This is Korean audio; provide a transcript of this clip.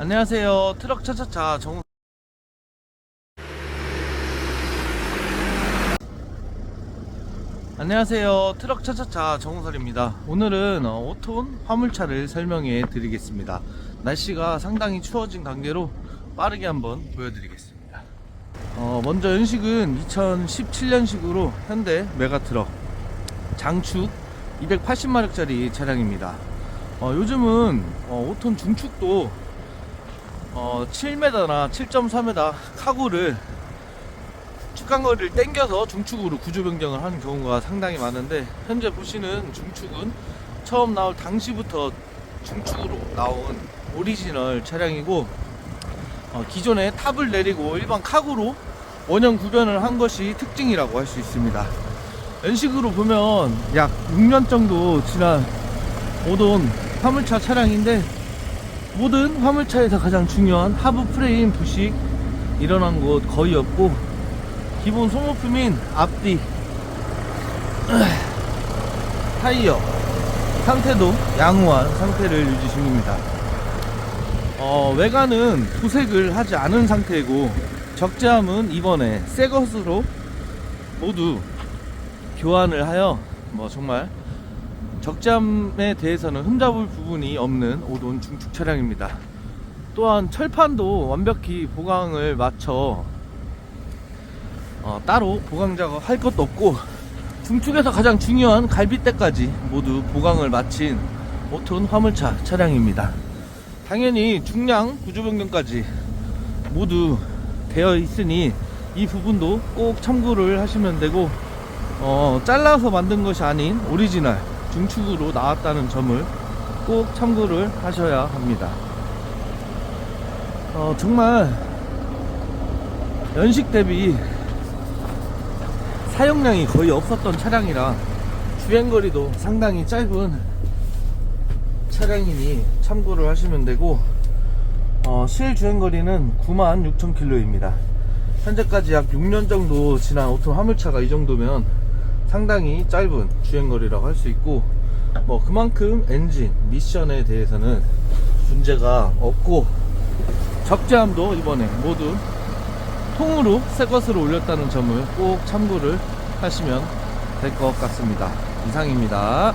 안녕하세요. 트럭 차차차 정. 안녕하세요. 트럭 차차차 정우설입니다. 오늘은 어, 5톤 화물차를 설명해 드리겠습니다. 날씨가 상당히 추워진 관계로 빠르게 한번 보여드리겠습니다. 어, 먼저 연식은 2017년식으로 현대 메가트럭 장축 280마력짜리 차량입니다. 어, 요즘은 어, 5톤 중축도 어, 7m나 7.4m 카구를 축강거리를 땡겨서 중축으로 구조 변경을 하는 경우가 상당히 많은데 현재 보시는 중축은 처음 나올 당시부터 중축으로 나온 오리지널 차량이고 어, 기존에 탑을 내리고 일반 카구로 원형 구변을 한 것이 특징이라고 할 수 있습니다. 연식으로 보면 약 6년 정도 지난 오돈 화물차 차량인데 모든 화물차에서 가장 중요한 하부 프레임 부식 일어난 곳 거의 없고 기본 소모품인 앞뒤 타이어 상태도 양호한 상태를 유지 중입니다. 어, 외관은 도색을 하지 않은 상태이고 적재함은 이번에 새 것으로 모두 교환을 하여 뭐 정말 적재함에 대해서는 흠잡을 부분이 없는 오돈 중축 차량입니다. 또한 철판도 완벽히 보강을 마쳐 어, 따로 보강 작업 할 것도 없고 중축에서 가장 중요한 갈빗대까지 모두 보강을 마친 5톤 화물차 차량입니다. 당연히 중량 구조 변경까지 모두 되어 있으니 이 부분도 꼭 참고를 하시면 되고 어, 잘라서 만든 것이 아닌 오리지널 중축으로 나왔다는 점을 꼭 참고를 하셔야 합니다. 어, 정말 연식 대비 사용량이 거의 없었던 차량이라 주행거리도 상당히 짧은 차량이니 참고를 하시면 되고 어, 실 주행거리는 96,000km입니다. 현재까지 약 6년 정도 지난 오토 화물차가 이 정도면 상당히 짧은 주행거리라고 할 수 있고 뭐 그만큼 엔진 미션에 대해서는 문제가 없고 적재함도 이번에 모두 통으로 새 것으로 올렸다는 점을 꼭 참고를 하시면 될 것 같습니다. 이상입니다.